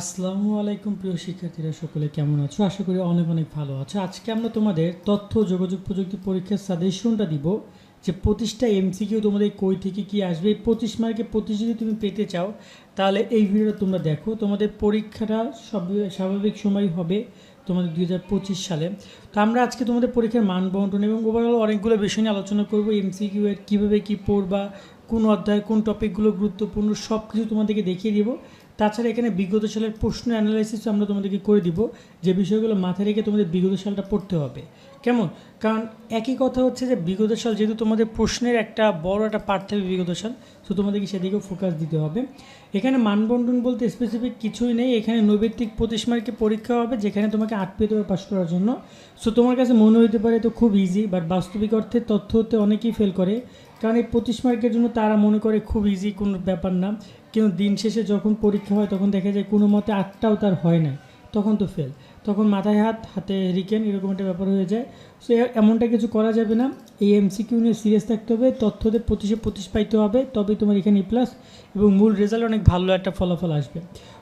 আসসালামু আলাইকুম প্রিয় শিক্ষার্থীরা, সকলে কেমন আছো? আশা করি অনেক অনেক ভালো আছো। আজকে আমরা তোমাদের তথ্য, যোগাযোগ, প্রযুক্তি পরীক্ষার সাজেশনটা দিব যে পঁচিশটা এমসিকিউ তোমাদের কই থেকে কি আসবে, এই পঁচিশ মার্কে পঁচিশ যদি তুমি পেতে চাও, তাহলে এই ভিডিওটা তোমরা দেখো। তোমাদের পরীক্ষাটা সব স্বাভাবিক সময় হবে তোমাদের দুই হাজার পঁচিশ সালে। তো আমরা আজকে তোমাদের পরীক্ষার মান বন্টন এবং ওভারঅল অনেকগুলো বিষয় নিয়ে আলোচনা করব, এমসিকিউ এর কীভাবে কী পড়বা, কোন অধ্যায়, কোন টপিকগুলো গুরুত্বপূর্ণ সব কিছু তোমাদেরকে দেখিয়ে দিব। তাছাড়া এখানে বিগত সালের প্রশ্ন অ্যানালাইসিস আমরা তোমাদেরকে করে দিব যে বিষয়গুলো মাথায় রেখে তোমাদের বিগত সালটা পড়তে হবে। কেমন? কারণ একই কথা হচ্ছে যে বিগত সাল যেহেতু তোমাদের প্রশ্নের একটা বড় একটা পার্ট থাকবে বিগত সাল তো তোমাদেরকে সেদিকেও ফোকাস দিতে হবে। এখানে মানবন্টন বলতে স্পেসিফিক কিছুই নেই, এখানে নৈবেত্তিক পঁচিশ মার্কের পরীক্ষা হবে, যেখানে তোমাকে আট পেতে হবে পাশ করার জন্য। সো তোমার কাছে মনে হতে পারে তো খুব ইজি বাট বাস্তবিক অর্থে তথ্য হতে অনেকেই ফেল করে। কারণ এই পঁচিশ মার্কের জন্য তারা মনে করে খুব ইজি কোনো ব্যাপার না। কিন্তু দিন শেষে যখন পরীক্ষা হয়, তখন দেখা যায় কোনো মতে আটটাও তার হয় না তখন তো ফেল তখন মাথায় হাত, হাতে রিকেন, এরকম একটা ব্যাপার হয়ে যায়। সো এমনটা কিছু করা যাবে না। এই এমসিকিউ নিয়ে সিরিয়াস থাকতে হবে। তথ্যতে পঁচিশে পঁচিশ পাইতে হবে। তবেই তোমার এখানে প্লাস এবং মূল রেজাল্ট অনেক ভালো একটা ফলাফল আসবে।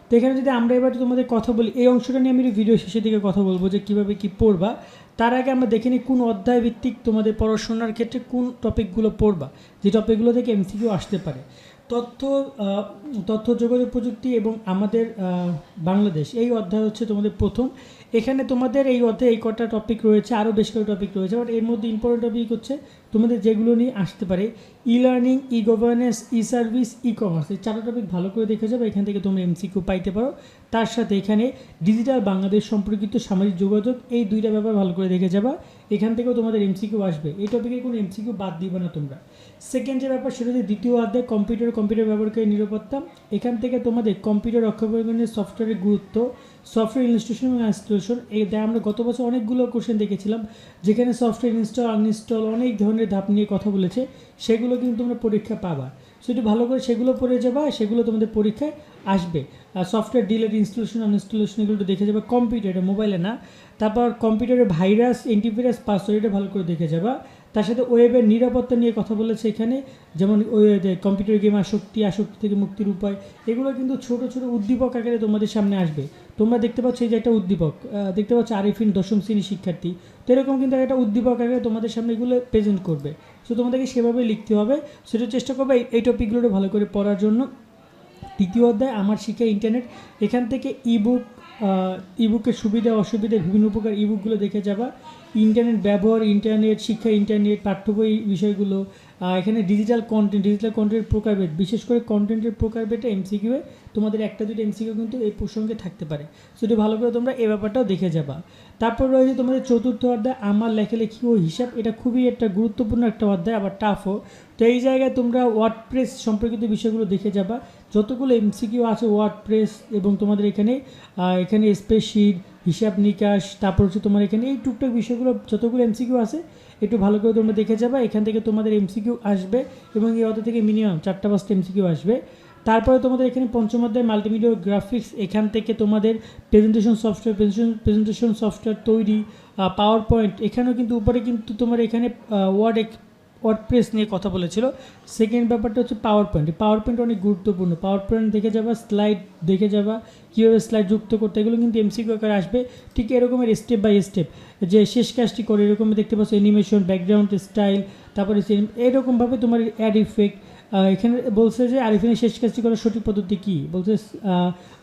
তো এখানে যদি আমরা এবার তোমাদের কথা বলি, এই অংশটা নিয়ে আমি ভিডিও শেষের দিকে কথা বলব যে কীভাবে কী পড়বা। তার আগে আমরা দেখে নিই কোন অধ্যায় ভিত্তিক তোমাদের পড়াশোনার ক্ষেত্রে কোন টপিকগুলো পড়বা। যে টপিকগুলো থেকে এমসিকিউ আসতে পারে। তথ্য তথ্য যোগাযোগ প্রযুক্তি এবং আমাদের বাংলাদেশ, এই অধ্যায় হচ্ছে তোমাদের প্রথম। এখানে তোমাদের এই অধ্যায়ে এই কটা টপিক রয়েছে, আরও বেশ কয়েক টপিক রয়েছে বাট এর মধ্যে ইম্পর্টেন্ট টপিক হচ্ছে তোমাদের যেগুলো নিয়ে আসতে পারে E learning E governance E service E commerce এই চারটা টপিক ভালো করে দেখে যাবে, এখান থেকে তোমরা এমসিকিউ পাইতে পারো। তার সাথে এখানে ডিজিটাল বাংলাদেশ সম্পর্কিত সামাজিক যোগাযোগ, এই দুইটা ব্যাপার ভালো করে দেখে যাবা। এখান থেকেও তোমাদের এমসিকিউ আসবে। এই টপিকে কোনো এমসিকিউ বাদ দিবে না তোমরা। সেকেন্ড যে ব্যাপার সেটা হচ্ছে দ্বিতীয় অধ্যায় কম্পিউটার কম্পিউটার ব্যবহারকারী নিরাপত্তা। এখান থেকে তোমাদের কম্পিউটার রক্ষণাবেক্ষণের সফটওয়্যারের গুরুত্ব সফটওয়্যার ইনস্টলেশন এবং ইনস্টলেশন দেয় আমরা গত বছর অনেকগুলো কোশ্চেন দেখেছিলাম, যেখানে সফটওয়্যার ইনস্টল আনইনস্টল অনেক ধরনের ধাপ নিয়ে কথা বলেছে, সেগুলো কিন্তু তোমরা পরীক্ষা পাবা। সেটি ভালো করে সেগুলো পড়ে যাবা, সেগুলো তোমাদের পরীক্ষায় আসবে। আর সফটওয়্যার ডিলের ইনস্টলেশন আনইনস্টলেশন এগুলো দেখে যাবে কম্পিউটারে মোবাইলে না। তারপর কম্পিউটারে ভাইরাস অ্যান্টিভাইরাস পাসওয়ার্ড এটা ভালো করে দেখে যাবা। তার সাথে ওয়েবের নিরাপত্তা নিয়ে কথা বলেছে এখানে, যেমন কম্পিউটার গেম আসক্তি আসক্তি থেকে মুক্তির উপায়, এগুলো কিন্তু ছোট ছোট উদ্দীপক আকারে তোমাদের সামনে আসবে। তোমরা দেখতে পাচ্ছ এই যে একটা উদ্দীপক দেখতে পাচ্ছ আরিফিন দশম শ্রেণির শিক্ষার্থী। তো এরকম কিন্তু একটা উদ্দীপক আকারে তোমাদের সামনে এগুলো প্রেজেন্ট করবে। সো তোমাদেরকে সেভাবে লিখতে হবে। সেটা চেষ্টা করবে এই- এই টপিকগুলো ভালো করে পড়ার জন্য। তৃতীয় অধ্যায়, আমার শিক্ষা ইন্টারনেট এখান থেকে ইবুক ইবুকের সুবিধা, অসুবিধা, বিভিন্ন প্রকার ইবুকগুলো দেখে যাবা। ইন্টারনেট ব্যবহার ইন্টারনেট শিক্ষা ইন্টারনেট পাঠ্য বই বিষয়গুলো এখানে ডিজিটাল কন্টেন্ট ডিজিটাল কন্টেন্টের প্রকারভেদ বিশেষ করে কন্টেন্টের প্রকারভেদটা এমসিকিউ এ তোমাদের একটা দুটো এমসিকিউ কিন্তু এই প্রসঙ্গে থাকতে পারে। সেটা ভালো করে তোমরা এই ব্যাপারটাও দেখে যাবা। তারপর রয়েছে তোমাদের চতুর্থ অধ্যায়, আমার লেখালেখি ও হিসাব। এটা খুবই একটা গুরুত্বপূর্ণ একটা অধ্যায়, আবার টাফও তো এই জায়গায় তোমরা ওয়ার্ড প্রেস সম্পর্কিত বিষয়গুলো দেখে যাবা। যতগুলো এমসিকিউ আছে ওয়ার্ড প্রেস এবং তোমাদের এখানে এখানে স্পেসশিট হিসাব নিকাশ, তারপর হচ্ছে তোমার এখানে এই টুকটাক বিষয়গুলো, যতগুলো এমসিকিউ আছে, একটু ভালো করে তোমরা দেখে যাবা। এখান থেকে তোমাদের এমসিকিউ আসবে এবং এই অধ্যায় থেকে মিনিমাম চারটা পাঁচটা এমসিকিউ আসবে। তারপরে তোমাদের এখানে পঞ্চম অধ্যায় মাল্টিমিডিয়া গ্রাফিক্স এখান থেকে তোমাদের presentation software presentation presentation software তৈরি পাওয়ার পয়েন্ট এখানেও কিন্তু উপরে কিন্তু তোমার এখানে ওয়ার্ড ওয়ার্ডপ্রেস নিয়ে কথা বলেছিল। সেকেন্ড ব্যাপারটা হচ্ছে পাওয়ার পয়েন্ট পাওয়ার পয়েন্ট অনেক গুরুত্বপূর্ণ। পাওয়ার পয়েন্ট দেখে যাবা স্লাইড দেখে যাবা, কীভাবে স্লাইড যুক্ত করতে এগুলো কিন্তু এমসিকিউ আকারে আসবে। ঠিক এরকমের স্টেপ বাই স্টেপ যে শেষ কাজটি করে এরকম দেখতে পাচ্ছ অ্যানিমেশন ব্যাকগ্রাউন্ড স্টাইল তারপরে এরকমভাবে তোমার অ্যাড ইফেক্ট এখানে বলছে যে আরিফিনের শেষ কাজটি করার সঠিক পদ্ধতি কী? বলছে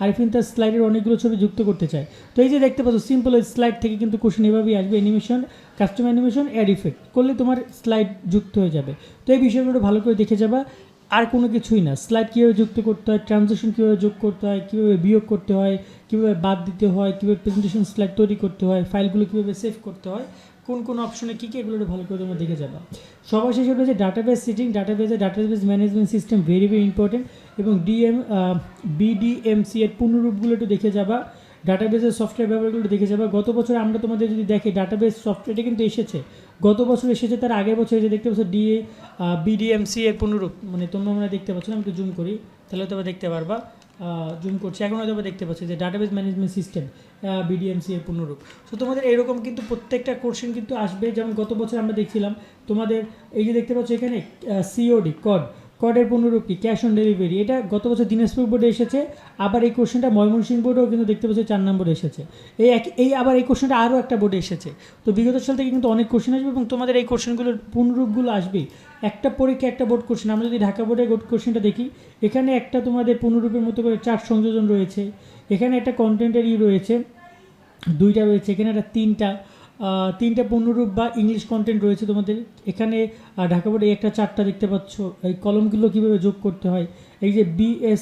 আরিফিন তার স্লাইডের অনেকগুলো ছবি যুক্ত করতে চায়। তো এই যে দেখতে পাচ্ছ সিম্পল স্লাইড থেকে কিন্তু কোশ্চেন এভাবেই আসবে animation custom animation add effect করলে তোমার স্লাইড যুক্ত হয়ে যাবে। তো এই বিষয়গুলো ভালো করে দেখে যাবা। আর কোনো কিছুই না। স্লাইড কীভাবে যুক্ত করতে হয় ট্রানজেকশন কীভাবে যোগ করতে হয়, কীভাবে বিয়োগ করতে হয়, কীভাবে বাদ দিতে হয়, কীভাবে প্রেজেন্টেশন স্লাইড তৈরি করতে হয় ফাইলগুলো কীভাবে সেভ করতে হয় কোন কোন অপশনে কী কী এগুলো ভালো করে তোমরা দেখে যাবা। সবার শেষে রয়েছে ডাটাবেস সিটিং ডাটাবেসে database management system very very important এবং ডিএম বিডিএমসি এর পূর্ণরূপগুলো একটু দেখে যাবা। ডাটাবেসের সফটওয়্যার ব্যবহারগুলো দেখে যাবা। গত বছর আমরা তোমাদের যদি দেখি ডাটাবেস সফটওয়্যারটা কিন্তু এসেছে। গত বছর এসেছে, তার আগের বছর যে দেখতে পাচ্ছ ডিএ বিডিএমসি এর পুনরূপ মানে তোমরা আমরা দেখতে পাচ্ছ না, আমি একটু জুম করি, তাহলে তোমরা দেখতে পারবা। জুম করছি। এখন হয়তো দেখতে পাচ্ছি যে ডাটাবেস ম্যানেজমেন্ট সিস্টেম বিডিএমসি এর পুনরূপ সো তোমাদের এরকম কিন্তু প্রত্যেকটা কোশ্চেন কিন্তু আসবে। যেমন গত বছর আমরা দেখছিলাম, তোমাদের এই যে দেখতে পাচ্ছ এখানে সিওডি কড কর্ডের পনেরো কি? ক্যাশ অন ডেলিভারি এটা গত বছর দিনাজপুর বোর্ডে এসেছে। আবার এই কোশ্চেনটা ময়মনসিংহ বোর্ডেও কিন্তু দেখতে পাচ্ছি, চার নম্বরে এসেছে। এই এক এই আবার এই কোশ্চেনটা আরও একটা বোর্ডে এসেছে। তো বিগত সাল থেকে কিন্তু অনেক কোশ্চেন আসবে এবং তোমাদের এই কোশ্চেনগুলোর পুনরূপগুলো আসবেই। একটা পরীক্ষা, একটা বোর্ড কোশ্চেন আমরা যদি ঢাকা বোর্ডের কোশ্চেনটা দেখি, এখানে একটা তোমাদের পুনরূপের মতো করে চার সংযোজন রয়েছে। এখানে একটা কন্টেন্টের ই রয়েছে, দুইটা রয়েছে, এখানে একটা তিনটা। তিনটা পূর্ণরূপ বা ইংলিশ কন্টেন্ট রয়েছে তোমাদের। এখানে ঢাকা বোর্ডে একটা চারটা দেখতে পাচ্ছ। এই কলমগুলো কীভাবে যোগ করতে হয়? এই যে বিএস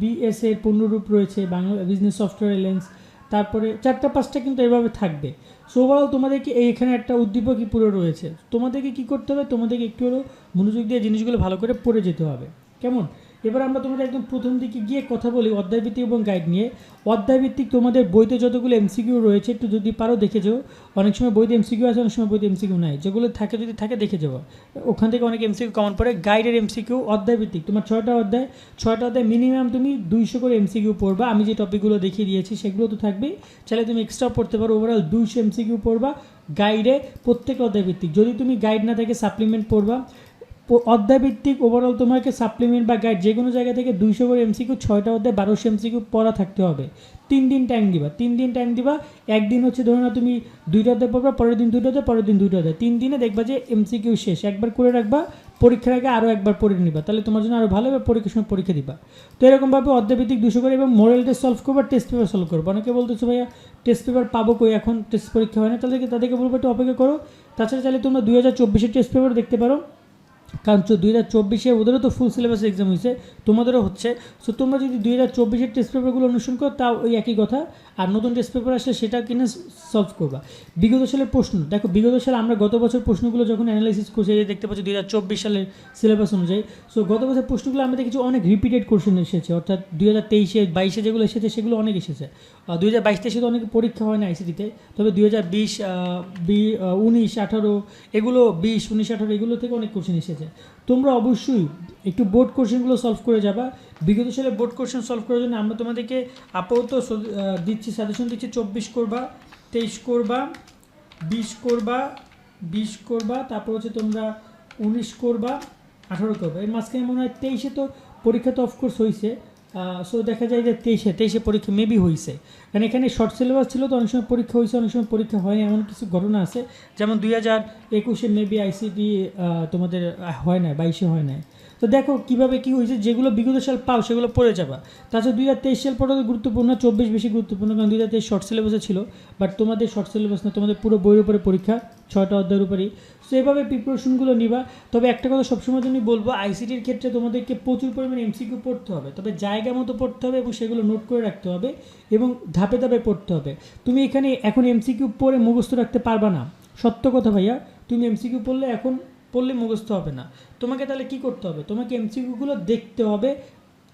বিএস এর পূর্ণরূপ রয়েছে, বাংলা বিজনেস সফটওয়্যার লেন্স তারপরে চারটা, পাঁচটা কিন্তু এভাবে থাকবে। সো ওভারঅল তোমাদেরকে এই এখানে একটা উদ্দীপকই পুরো রয়েছে। তোমাদেরকে কি করতে হবে? তোমাদেরকে একটু হলেও মনোযোগ দিয়ে জিনিসগুলো ভালো করে পড়ে যেতে হবে। কেমন? এবার আমরা তোমাদের একদম প্রথম দিকে গিয়ে কথা বলি অধ্যায়ভিত্তিক এবং গাইড নিয়ে। অধ্যায়ভিত্তিক তোমাদের বইতে যতগুলো এমসিকিউ রয়েছে, একটু যদি পারো দেখে যাও অনেক সময় বইতে এমসিকিউ আছে অনেক সময় বইতে এমসিকিউ নাই। যেগুলো থাকে, যদি থাকে দেখে যাব ওখান থেকে অনেক এমসিকিউ কমন পড়ে। গাইডের এমসিকিউ অধ্যায়ভিত্তিক। তোমার ছয়টা অধ্যায় ছয়টা অধ্যায় মিনিমাম তুমি দুইশো করে এমসিকিউ পড়বা। আমি যে টপিকগুলো দেখিয়ে দিয়েছি, সেগুলো তো থাকবেই। চাইলে তুমি এক্সট্রা পড়তে পারো। ওভারঅল দুইশো এমসিকিউ পড়বা। গাইডে প্রত্যেক অধ্যায়ভিত্তিক। যদি তুমি গাইড না থাকে সাপ্লিমেন্ট পড়বা। অধ্যায়ভিত্তিক ওভারঅল তোমাকে সাপ্লিমেন্ট বা গাইড যে কোনো জায়গা থেকে দুইশো করে এমসিকিউ ছয়টা অধ্যায়, বারোশো এমসিকিউ পড়া থাকতে হবে। তিন দিন টাইম দিবা। তিন দিন টাইম দিবা। একদিন হচ্ছে ধরো না তুমি দুইটা অধ্যায় পড়বা, পরের দিন দুটো অধ্যায়, পরের দিন দুটো অধ্যায়। তিন দিনে দেখবা যে এমসিকিউ শেষ। একবার করে রাখবা, পরীক্ষার আগে আরও একবার পড়ে নিবা। তাহলে তোমার জন্য আরও ভালো পরীক্ষার সময় পরীক্ষা দিবা। তো এরকমভাবে অধ্যায়ভিত্তিক দুশো করে এবং মোরাল টেস্ট সলভ করবা টেস্ট পেপার সলভ করব। অনেকে বলতেছো, ভাইয়া টেস্ট পেপার পাবো কই এখন? টেস্ট পরীক্ষা হয় না। তাদেরকে তাদেরকে বলব, একটু অপেক্ষা করো। তাছাড়া চাইলে তোমরা দুই হাজার চব্বিশের টেস্ট পেপার দেখতে পারো। কারণ দুই হাজার চব্বিশে ওদেরও তো ফুল সিলেবাস এক্সাম হয়েছে, তোমাদেরও হচ্ছে। সো তোমরা যদি দুই হাজার চব্বিশের টেস্ট পেপারগুলো অনুসরণ করো, তাও ওই একই কথা। আর নতুন টেস্ট পেপার আসলে সেটা কিনে সলভ করবা। বিগত সালের প্রশ্ন, দেখো বিগত সালে আমরা গত বছর প্রশ্নগুলো যখন অ্যানালাইসিস করছি যে দেখতে পাচ্ছি দুই হাজার চব্বিশ সালের সিলেবাস অনুযায়ী। সো গত বছর প্রশ্নগুলো আমরা দেখেছি অনেক রিপিটেড কোশ্চেন এসেছে, অর্থাৎ দুই হাজার তেইশে, বাইশে যেগুলো এসেছে, সেগুলো অনেক এসেছে। দুই হাজার বাইশ তেইশে তো অনেক পরীক্ষা হয় না আইসিটিতে তবে দুই হাজার বিশ উনিশ, আঠারো, এগুলো বিশ, উনিশ, আঠারো, এগুলো থেকে অনেক কোশ্চেন এসেছে। তোমরা অবশ্যই একটু বোর্ড কোশ্চেনগুলো সলভ করে যাবা। বিগত সালে বোর্ড কোশ্চেন সলভ করার জন্য আমরা তোমাদেরকে আপাতত দিচ্ছি সাজেশন দিচ্ছি চব্বিশ করবা, তেইশ করবা, বিশ করবা বিশ করবা, তারপর হচ্ছে তোমরা উনিশ করবা, আঠারো করবা। এর মাঝখানে মনে হয় তেইশে তো পরীক্ষা তো অফকোর্স হয়েছে সো দেখা যায় যে তেইশে তেইশে পরীক্ষা মেবি হয়েছে কারণ এখানে শর্ট সিলেবাস ছিল তো অনেক সময় পরীক্ষা হয়েছে অনেক সময় পরীক্ষা হয় এমন কিছু ঘটনা আছে। যেমন দুই হাজার একুশে মেবি আইসিটি তোমাদের হয় না বাইশে হয় না তো দেখো কীভাবে কি হয়েছে, যেগুলো বিগত সাল পাও সেগুলো পড়ে যাবা। তাছাড়া দুই হাজার তেইশ সাল পর্যন্ত গুরুত্বপূর্ণ, চব্বিশ বেশি গুরুত্বপূর্ণ, কারণ দুই হাজার তেইশ শর্ট সিলেবাসে ছিল। বাট তোমাদের শর্ট সিলেবাস না, তোমাদের পুরো বইয়ের উপরে পরীক্ষা, ছয়টা অধ্যায়ের উপরেই। সো এভাবে প্রিপারেশনগুলো নিবা। তবে একটা কথা সবসময় তুমি বলব আইসিটির ক্ষেত্রে তোমাদেরকে প্রচুর পরিমাণে এমসিকিউ পড়তে হবে। তবে জায়গা মতো পড়তে হবে এবং সেগুলো নোট করে রাখতে হবে এবং ধাপে ধাপে পড়তে হবে। তুমি এখানে এখন এমসিকিউ পড়ে মুখস্থ রাখতে পারবা না। সত্য কথা ভাইয়া, তুমি এমসিকিউ পড়লে এখন পড়লে মুখস্থ হবে না। তোমাকে তাহলে কি করতে হবে? তোমাকে এমসিকিউগুলো দেখতে হবে।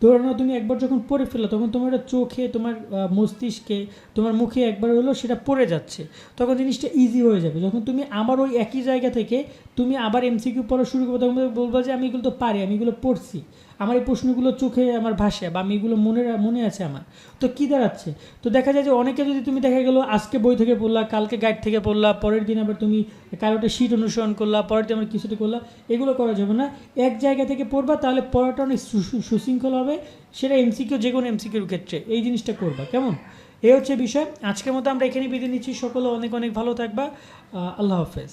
ধরো না তুমি একবার যখন পড়ে ফেলো তখন তোমার চোখে, তোমার মস্তিষ্কে, তোমার মুখে একবার হলো সেটা পড়ে যাচ্ছে। তখন জিনিসটা ইজি হয়ে যাবে। যখন তুমি আবার ওই একই জায়গা থেকে তুমি আবার এমসিকিউ পড়া শুরু করবে, তখন বলব যে, আমি এগুলো তো পারি, আমি এগুলো পড়ছি। আমার এই প্রশ্নগুলো চোখে, আমার ভাষা বা আমি এগুলো মনে মনে আছে আমার। তো কী দাঁড়াচ্ছে? তো দেখা যায় যে অনেকে যদি তুমি দেখা গেলো, আজকে বই থেকে পড়লা, কালকে গাইড থেকে পড়লা, পরের দিন আবার তুমি কারোটা শীট অনুসরণ করলা, পরের দিন আবার কিছুটা করলা, এগুলো করা যাবে না। এক জায়গা থেকে পড়বা, তাহলে পড়াটা অনেক সুশৃঙ্খল হবে। সেটা এমসিকিউ যে কোনো এমসিকিউর ক্ষেত্রে। এই জিনিসটা করবা, কেমন? এই হচ্ছে বিষয়। আজকের মতো আমরা এখানে বিদায় নিচ্ছি। সকলে অনেক অনেক ভালো থাকবা। আল্লাহ হাফেজ।